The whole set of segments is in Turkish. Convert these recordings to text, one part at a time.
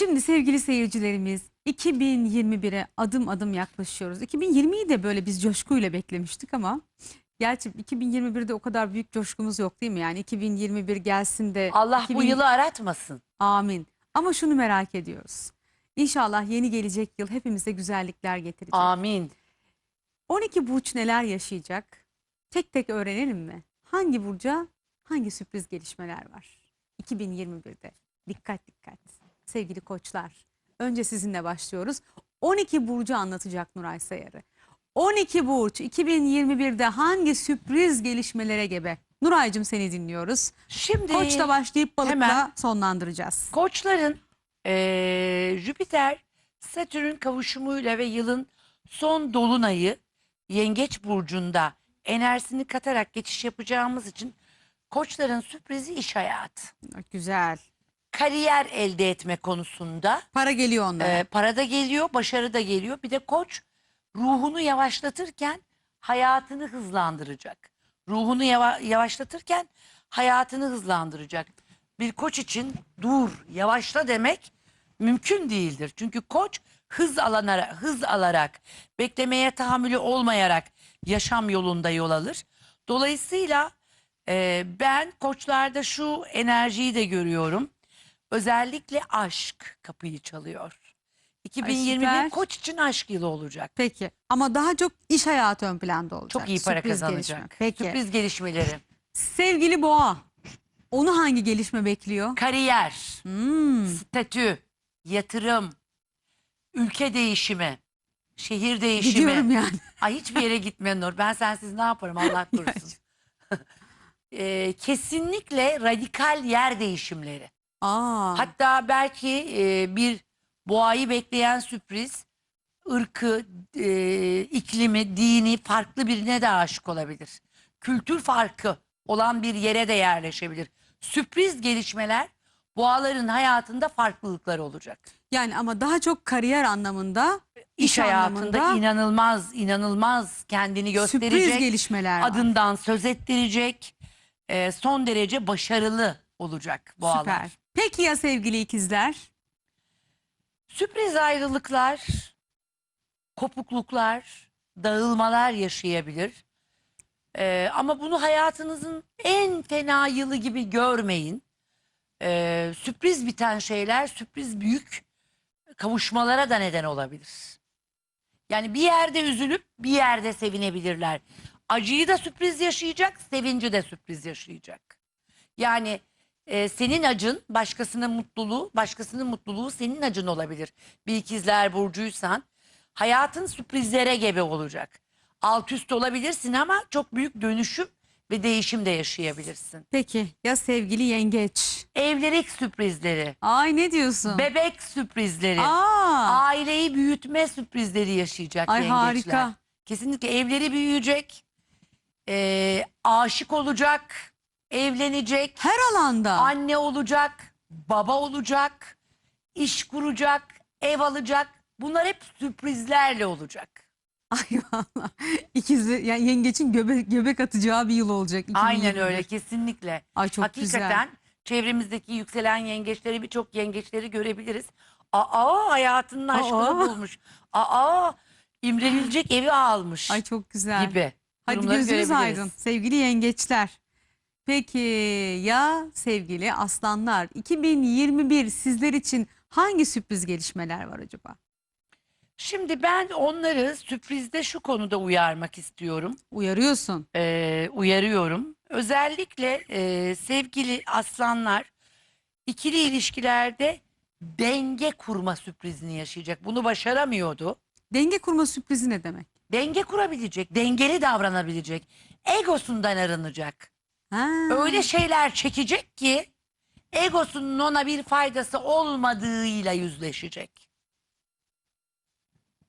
Şimdi sevgili seyircilerimiz 2021'e adım adım yaklaşıyoruz. 2020'yi de böyle biz coşkuyla beklemiştik ama gerçi 2021'de o kadar büyük coşkumuz yok değil mi? Yani 2021 gelsin de Allah bu 2000 yılı aratmasın. Amin. Ama şunu merak ediyoruz. İnşallah yeni gelecek yıl hepimize güzellikler getirecek. Amin. 12 burç neler yaşayacak? Tek tek öğrenelim mi? Hangi burca hangi sürpriz gelişmeler var? 2021'de. Dikkat dikkat. Sevgili koçlar. Önce sizinle başlıyoruz. 12 burcu anlatacak Nuray Sayarı. 12 burç 2021'de hangi sürpriz gelişmelere gebe? Nuray'cığım seni dinliyoruz. Şimdi Koçla başlayıp balıkla hemen- sonlandıracağız. koçların eee, Jüpiter Satürn kavuşumuyla ve yılın son dolunayı Yengeç burcunda enerjisini katarak geçiş yapacağımız için koçların sürprizi iş hayatı. Güzel. Kariyer elde etme konusunda Para geliyor onlara. Ee, para da geliyor, başarı da geliyor. Bir de koç ruhunu yavaşlatırken hayatını hızlandıracak. Ruhunu yava- yavaşlatırken hayatını hızlandıracak. Bir koç için dur, yavaşla demek mümkün değildir. Çünkü koç hız alanarak, hız alarak, beklemeye tahammülü olmayarak yaşam yolunda yol alır. Dolayısıyla e, ben koçlarda şu enerjiyi de görüyorum. Özellikle aşk kapıyı çalıyor. 2021 süper. koç için aşk yılı olacak. Peki ama daha çok iş hayatı ön planda olacak. Çok iyi para Sürpriz kazanacak. gelişme. Peki. Sürpriz gelişmeleri. Sevgili Boğa. Onu hangi gelişme bekliyor? Kariyer, Hmm, statü, yatırım, ülke değişimi, şehir değişimi. gidiyorum yani. Ay hiçbir yere gitme Nur. Ben sensiz ne yaparım Allah korusun. Ee, kesinlikle radikal yer değişimleri. Aa, Hatta belki e, bir boğayı bekleyen sürpriz ırkı, e, iklimi, dini farklı birine de aşık olabilir. Kültür farkı olan bir yere de yerleşebilir. Sürpriz gelişmeler boğaların hayatında farklılıklar olacak. yani ama daha çok kariyer anlamında, İş, hayatında anlamında inanılmaz, inanılmaz kendini sürpriz gösterecek, gelişmeler var. adından söz ettirecek, e, son derece başarılı olacak boğalar. Süper. Peki ya sevgili ikizler? Sürpriz ayrılıklar, kopukluklar, dağılmalar yaşayabilir. Ee, ama bunu hayatınızın en fena yılı gibi görmeyin. Ee, sürpriz biten şeyler sürpriz büyük kavuşmalara da neden olabilir. Yani bir yerde üzülüp bir yerde sevinebilirler. Acıyı da sürpriz yaşayacak, sevinci de sürpriz yaşayacak. Yani e, senin acın başkasının mutluluğu, başkasının mutluluğu senin acın olabilir. Bir ikizler burcuysan hayatın sürprizlere gebe olacak. Alt üst olabilirsin ama çok büyük dönüşüm ve değişim de yaşayabilirsin. Peki ya sevgili yengeç? Evlilik sürprizleri, Ay ne diyorsun? bebek sürprizleri, Aa, aileyi büyütme sürprizleri yaşayacak ay yengeçler. harika. Kesinlikle evleri büyüyecek, e, aşık olacak, evlenecek. Her alanda. Anne olacak, baba olacak, iş kuracak, ev alacak. Bunlar hep sürprizlerle olacak. Ay valla. İkizli, yani yengeçin göbek, göbek atacağı bir yıl olacak. Aynen 2021. öyle kesinlikle. Ay çok Hakikaten güzel. çevremizdeki yükselen yengeçleri birçok yengeçleri görebiliriz. Aa hayatının aşkını Aa. bulmuş. Aa imrenilecek evi almış Ay çok güzel. gibi. Hadi durumları gözünüz görebiliriz. aydın sevgili yengeçler. Peki ya sevgili aslanlar 2021 sizler için hangi sürpriz gelişmeler var acaba? Şimdi ben onları sürprizde şu konuda uyarmak istiyorum. Uyarıyorsun. e, uyarıyorum. Özellikle e, sevgili aslanlar ikili ilişkilerde denge kurma sürprizini yaşayacak. Bunu başaramıyordu. Denge kurma sürprizi ne demek? Denge kurabilecek, dengeli davranabilecek, egosundan arınacak. Ha, Öyle şeyler çekecek ki egosunun ona bir faydası olmadığıyla yüzleşecek.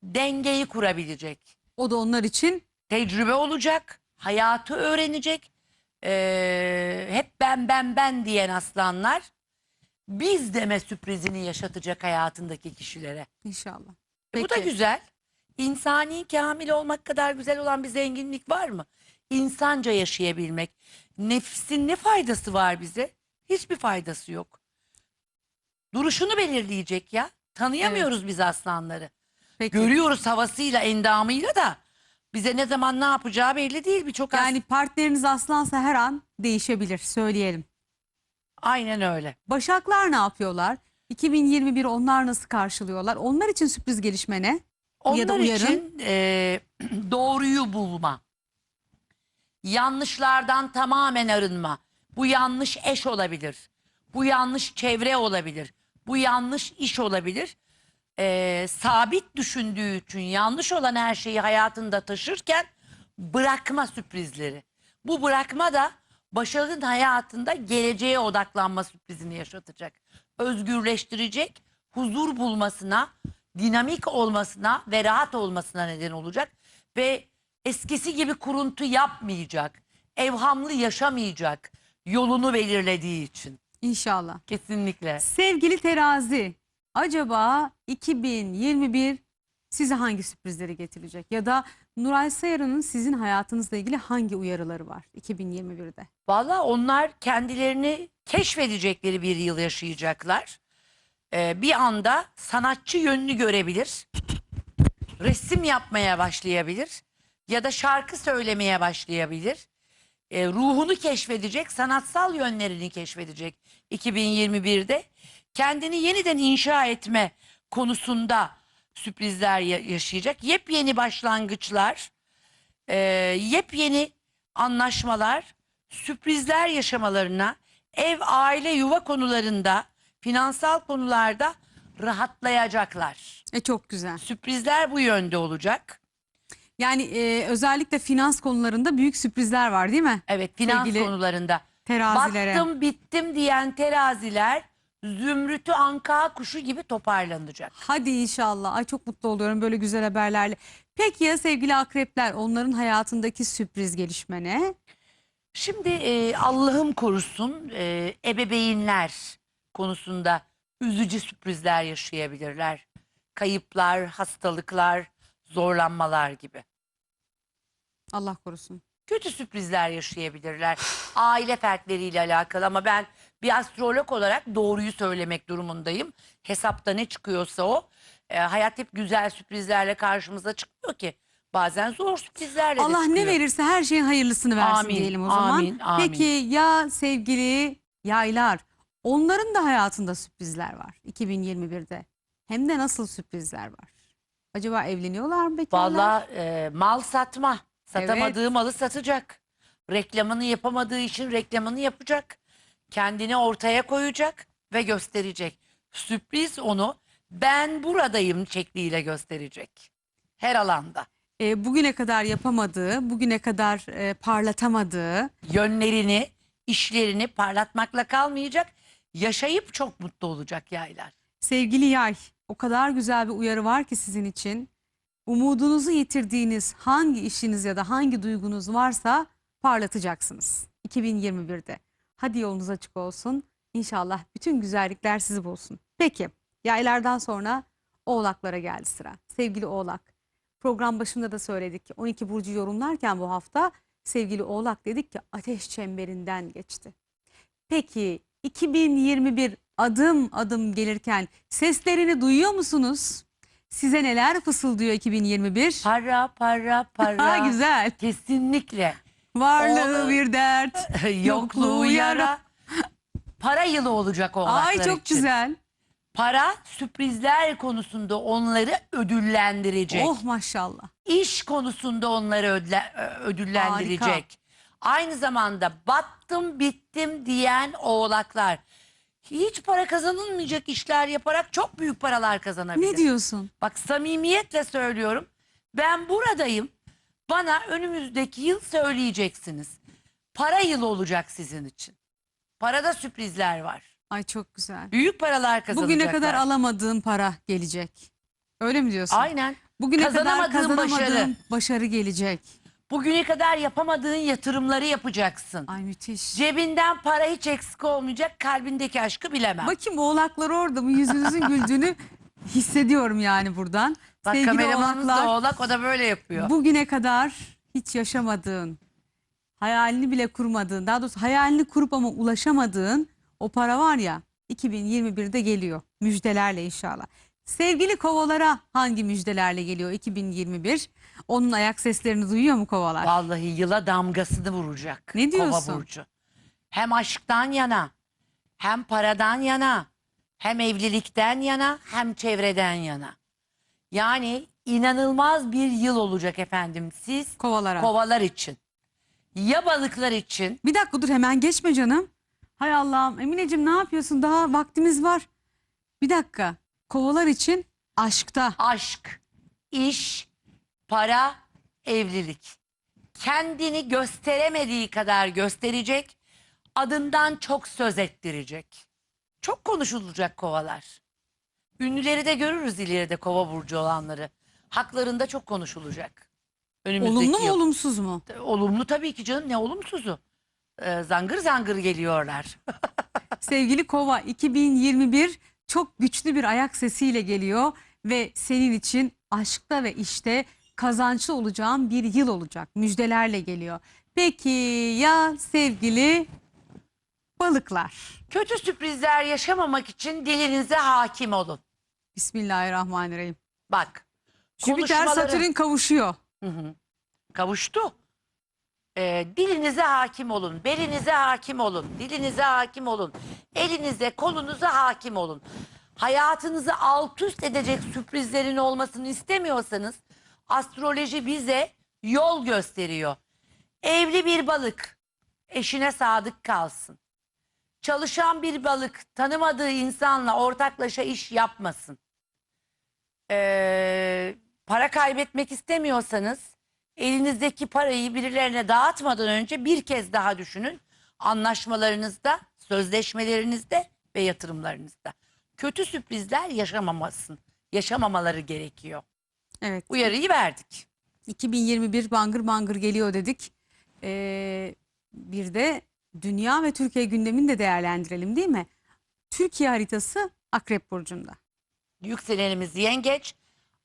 Dengeyi kurabilecek. O da onlar için tecrübe olacak, hayatı öğrenecek. Ee, hep ben ben ben diyen aslanlar biz deme sürprizini yaşatacak hayatındaki kişilere. inşallah. E, Bu da Peki. güzel. İnsani kamil olmak kadar güzel olan bir zenginlik var mı? İnsanca yaşayabilmek. Nefsin ne faydası var bize? Hiçbir faydası yok. Duruşunu belirleyecek ya. Tanıyamıyoruz biz aslanları. Peki. Görüyoruz havasıyla, endamıyla da bize ne zaman ne yapacağı belli değil. Birçok as- Yani partneriniz aslansa her an değişebilir söyleyelim. aynen öyle. Başaklar ne yapıyorlar? 2021 onlar nasıl karşılıyorlar? Onlar için sürpriz gelişme ne? Ya da Onlar uyarın. için e, doğruyu bulma. Yanlışlardan tamamen arınma. Bu yanlış eş olabilir. Bu yanlış çevre olabilir. Bu yanlış iş olabilir. E, sabit düşündüğü için yanlış olan her şeyi hayatında taşırken bırakma sürprizleri. Bu bırakma da Başak'ın hayatında geleceğe odaklanma sürprizini yaşatacak. Özgürleştirecek, huzur bulmasına, dinamik olmasına ve rahat olmasına neden olacak. Ve eskisi gibi kuruntu yapmayacak, evhamlı yaşamayacak yolunu belirlediği için. İnşallah. Kesinlikle. Sevgili terazi, acaba 2021 size hangi sürprizleri getirecek? Ya da Nuray Sayarı'nın sizin hayatınızla ilgili hangi uyarıları var 2021'de? Valla onlar kendilerini keşfedecekleri bir yıl yaşayacaklar. Ee, bir anda sanatçı yönünü görebilir. Resim yapmaya başlayabilir. Ya da şarkı söylemeye başlayabilir. Ee, ruhunu keşfedecek, sanatsal yönlerini keşfedecek 2021'de. Kendini yeniden inşa etme konusunda sürprizler ya- yaşayacak. Yepyeni başlangıçlar, e, yepyeni anlaşmalar, sürprizler yaşamalarına, ev, aile, yuva konularında, finansal konularda rahatlayacaklar. E çok güzel. Sürprizler bu yönde olacak. Yani e, özellikle finans konularında büyük sürprizler var değil mi? Evet, finans Sevgili konularında. Terazilere. Battım bittim diyen teraziler zümrütü anka kuşu gibi toparlanacak. Hadi inşallah. Ay çok mutlu oluyorum böyle güzel haberlerle. Peki ya sevgili akrepler onların hayatındaki sürpriz gelişme ne? Şimdi e, Allah'ım korusun e, ebeveynler konusunda üzücü sürprizler yaşayabilirler. Kayıplar, hastalıklar, zorlanmalar gibi. Allah korusun. Kötü sürprizler yaşayabilirler. Aile fertleriyle alakalı ama ben bir astrolog olarak doğruyu söylemek durumundayım. Hesapta ne çıkıyorsa o. E, hayat hep güzel sürprizlerle karşımıza çıkmıyor ki. Bazen zor sürprizlerle de Allah ne çıkıyor. verirse her şeyin hayırlısını versin Amin, diyelim o zaman. amin, amin. Peki ya sevgili yaylar onların da hayatında sürprizler var 2021'de. Hem de nasıl sürprizler var? Acaba evleniyorlar mı bekarlar? Valla e, mal satma. Satamadığı malı satacak. Reklamını yapamadığı için reklamını yapacak. Kendini ortaya koyacak ve gösterecek. Sürpriz onu ben buradayım şekliyle gösterecek. Her alanda. E, bugüne kadar yapamadığı, bugüne kadar e, parlatamadığı Yönlerini, işlerini parlatmakla kalmayacak. Yaşayıp çok mutlu olacak yaylar. Sevgili yay, o kadar güzel bir uyarı var ki sizin için. Umudunuzu yitirdiğiniz hangi işiniz ya da hangi duygunuz varsa parlatacaksınız 2021'de. Hadi yolunuz açık olsun. İnşallah bütün güzellikler sizi bulsun. Peki, yaylardan sonra oğlaklara geldi sıra. Sevgili oğlak, program başında da söyledik. 12 burcu yorumlarken bu hafta sevgili oğlak dedik ki ateş çemberinden geçti. Peki 2021 adım adım gelirken seslerini duyuyor musunuz? Size neler fısıldıyor 2021? Para para para. Ha, güzel. Kesinlikle. Varlığı Oğlum. bir dert. Yokluğu yara. Para yılı olacak oğlaklar Ay çok için. güzel. Para sürprizler konusunda onları ödüllendirecek. Oh maşallah. İş konusunda onları ödle- ö- ödüllendirecek. Harika. Aynı zamanda battım bittim diyen oğlaklar. Hiç para kazanılmayacak işler yaparak çok büyük paralar kazanabilir. Ne diyorsun? Bak samimiyetle söylüyorum. Ben buradayım. Bana önümüzdeki yıl söyleyeceksiniz. Para yılı olacak sizin için. Parada sürprizler var. Ay çok güzel. Büyük paralar kazanacaklar. Bugüne kadar alamadığın para gelecek. Öyle mi diyorsun? Aynen. Bugüne kadar Kazanamadığın kazanamadığın başarı. başarı gelecek. Bugüne kadar yapamadığın yatırımları yapacaksın. Ay müthiş. Cebinden para hiç eksik olmayacak. Kalbindeki aşkı bilemem. Bakayım oğlaklar orada mı? Yüzünüzün güldüğünü hissediyorum yani buradan. Bak Sevgili kameramanımız oğlaklar, da oğlak o da böyle yapıyor. bugüne kadar hiç yaşamadığın, hayalini bile kurmadığın, daha doğrusu hayalini kurup ama ulaşamadığın o para var ya 2021'de geliyor. Müjdelerle inşallah. Sevgili kovalara hangi müjdelerle geliyor 2021? Onun ayak seslerini duyuyor mu kovalar? Vallahi yıla damgasını vuracak. Ne diyorsun? Kova burcu. Hem aşktan yana, hem paradan yana, hem evlilikten yana, hem çevreden yana. Yani inanılmaz bir yıl olacak efendim siz Kovalara. kovalar için. Ya balıklar için Bir dakika dur hemen geçme canım. Hay Allah'ım Emineciğim ne yapıyorsun? Daha vaktimiz var. Bir dakika. Kovalar için aşkta. aşk, iş, para, evlilik. Kendini gösteremediği kadar gösterecek, adından çok söz ettirecek. Çok konuşulacak kovalar. Ünlüleri de görürüz ileride kova burcu olanları. Haklarında çok konuşulacak. Önümüzdeki Olumlu mu yıl. olumsuz mu? Olumlu tabii ki canım ne olumsuzu. Ee, zangır zangır geliyorlar. Sevgili Kova 2021 çok güçlü bir ayak sesiyle geliyor ve senin için aşkta ve işte kazançlı olacağın bir yıl olacak. Müjdelerle geliyor. Peki ya sevgili balıklar? Kötü sürprizler yaşamamak için dilinize hakim olun. Bismillahirrahmanirrahim. Bak. Jüpiter konuşmaları- Satürn kavuşuyor. Hı hı. Kavuştu. Ee, dilinize hakim olun, belinize hakim olun, dilinize hakim olun, elinize, kolunuza hakim olun. Hayatınızı alt üst edecek sürprizlerin olmasını istemiyorsanız astroloji bize yol gösteriyor. Evli bir balık eşine sadık kalsın. Çalışan bir balık tanımadığı insanla ortaklaşa iş yapmasın. Ee, para kaybetmek istemiyorsanız elinizdeki parayı birilerine dağıtmadan önce bir kez daha düşünün. Anlaşmalarınızda, sözleşmelerinizde ve yatırımlarınızda. Kötü sürprizler yaşamamasın. Yaşamamaları gerekiyor. Evet. Uyarıyı verdik. 2021 bangır bangır geliyor dedik. Ee, bir de dünya ve Türkiye gündemini de değerlendirelim değil mi? Türkiye haritası Akrep Burcu'nda. Yükselenimiz yengeç.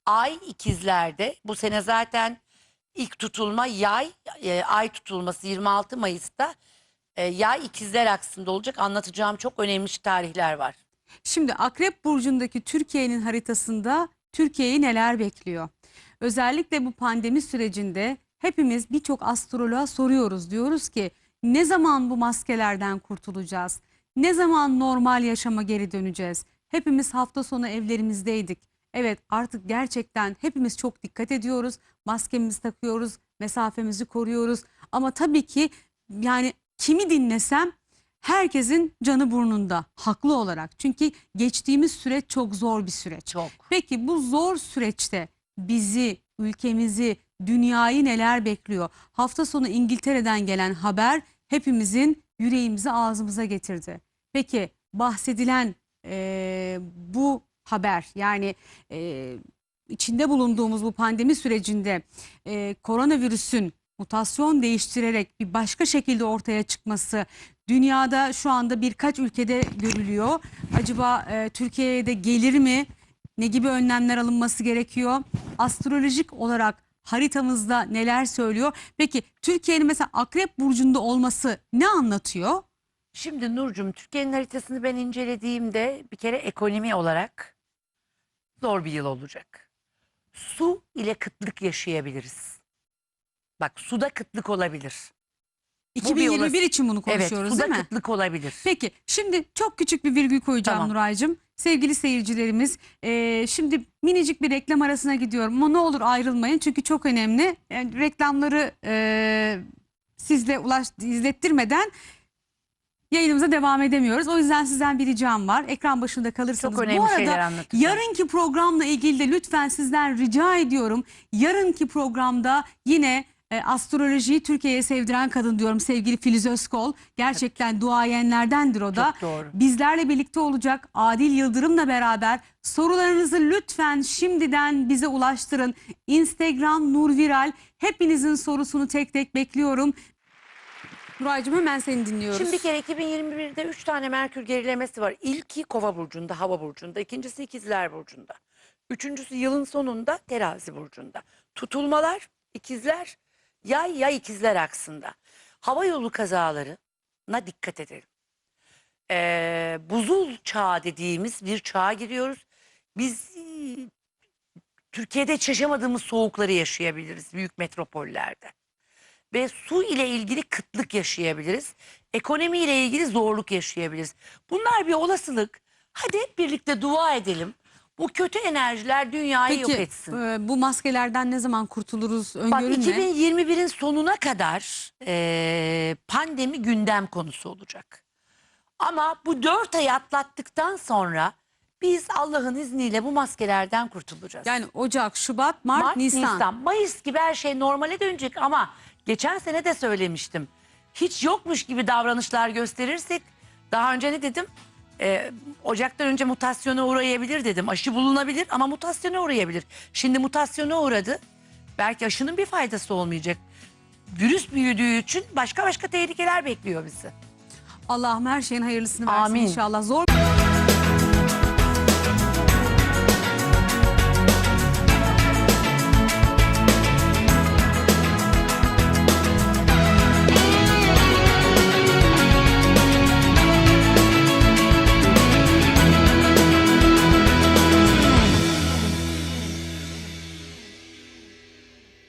Ay ikizlerde. Bu sene zaten ilk tutulma yay. e, ay tutulması 26 Mayıs'ta. E, yay ikizler aksında olacak. Anlatacağım çok önemli tarihler var. Şimdi Akrep Burcu'ndaki Türkiye'nin haritasında Türkiye'yi neler bekliyor? Özellikle bu pandemi sürecinde hepimiz birçok astroloğa soruyoruz. Diyoruz ki ne zaman bu maskelerden kurtulacağız? Ne zaman normal yaşama geri döneceğiz? Hepimiz hafta sonu evlerimizdeydik. Evet artık gerçekten hepimiz çok dikkat ediyoruz. Maskemizi takıyoruz, mesafemizi koruyoruz. Ama tabii ki yani kimi dinlesem herkesin canı burnunda haklı olarak. Çünkü geçtiğimiz süreç çok zor bir süreç. Çok. Peki bu zor süreçte bizi, ülkemizi, dünyayı neler bekliyor? Hafta sonu İngiltere'den gelen haber hepimizin yüreğimizi ağzımıza getirdi. Peki bahsedilen eee, bu haber yani eee, içinde bulunduğumuz bu pandemi sürecinde eee, koronavirüsün mutasyon değiştirerek bir başka şekilde ortaya çıkması dünyada şu anda birkaç ülkede görülüyor. Acaba eee, Türkiye'ye de gelir mi? Ne gibi önlemler alınması gerekiyor? Astrolojik olarak haritamızda neler söylüyor? Peki Türkiye'nin mesela Akrep Burcu'nda olması ne anlatıyor? Şimdi Nurcum Türkiye'nin haritasını ben incelediğimde bir kere ekonomi olarak zor bir yıl olacak. Su ile kıtlık yaşayabiliriz. Bak suda kıtlık olabilir. Bu bir 2021 olası- için bunu Evet konuşuyoruz suda değil mi? kıtlık olabilir. Peki şimdi çok küçük bir virgül koyacağım Tamam. Nuray'cığım. Sevgili seyircilerimiz eee, şimdi minicik bir reklam arasına gidiyorum ama ne olur ayrılmayın çünkü çok önemli. Yani reklamları eee, sizle ulaş izlettirmeden yayınımıza devam edemiyoruz. O yüzden sizden bir ricam var. Ekran başında kalırsanız. Çok önemli Bu arada anlatacağım. yarınki programla ilgili de lütfen sizden rica ediyorum. Yarınki programda yine e, astrolojiyi Türkiye'ye sevdiren kadın diyorum sevgili Filiz Özkol. Gerçekten duayenlerdendir o da. Çok doğru. Bizlerle birlikte olacak Adil Yıldırım'la beraber sorularınızı lütfen şimdiden bize ulaştırın. Instagram Nur Viral hepinizin sorusunu tek tek bekliyorum. Nuray'cığım hemen seni dinliyoruz. Şimdi bir kere 2021'de 3 tane Merkür gerilemesi var. İlki Kova burcunda, Hava burcunda, ikincisi İkizler burcunda. Üçüncüsü yılın sonunda Terazi burcunda. Tutulmalar İkizler, Yay ya İkizler aksında. Hava yolu kazalarına dikkat edelim. e, buzul çağı dediğimiz bir çağa giriyoruz. Biz e, Türkiye'de hiç yaşamadığımız soğukları yaşayabiliriz büyük metropollerde. Ve su ile ilgili kıtlık yaşayabiliriz. Ekonomi ile ilgili zorluk yaşayabiliriz. Bunlar bir olasılık. Hadi hep birlikte dua edelim. Bu kötü enerjiler dünyayı yok Peki etsin. e, bu maskelerden ne zaman kurtuluruz? Bak Öngörün ne? 2021'in sonuna kadar eee, pandemi gündem konusu olacak. Ama bu dört ay atlattıktan sonra biz Allah'ın izniyle bu maskelerden kurtulacağız. Yani Ocak, Şubat, Mart, Mart, Nisan. Mayıs gibi her şey normale dönecek ama geçen sene de söylemiştim. Hiç yokmuş gibi davranışlar gösterirsek daha önce ne dedim? Ee, Ocak'tan önce mutasyona uğrayabilir dedim. Aşı bulunabilir ama mutasyona uğrayabilir. Şimdi mutasyona uğradı. Belki aşının bir faydası olmayacak. Virüs büyüdüğü için başka başka tehlikeler bekliyor bizi. Allah'ım her şeyin hayırlısını versin Amin. inşallah. Zor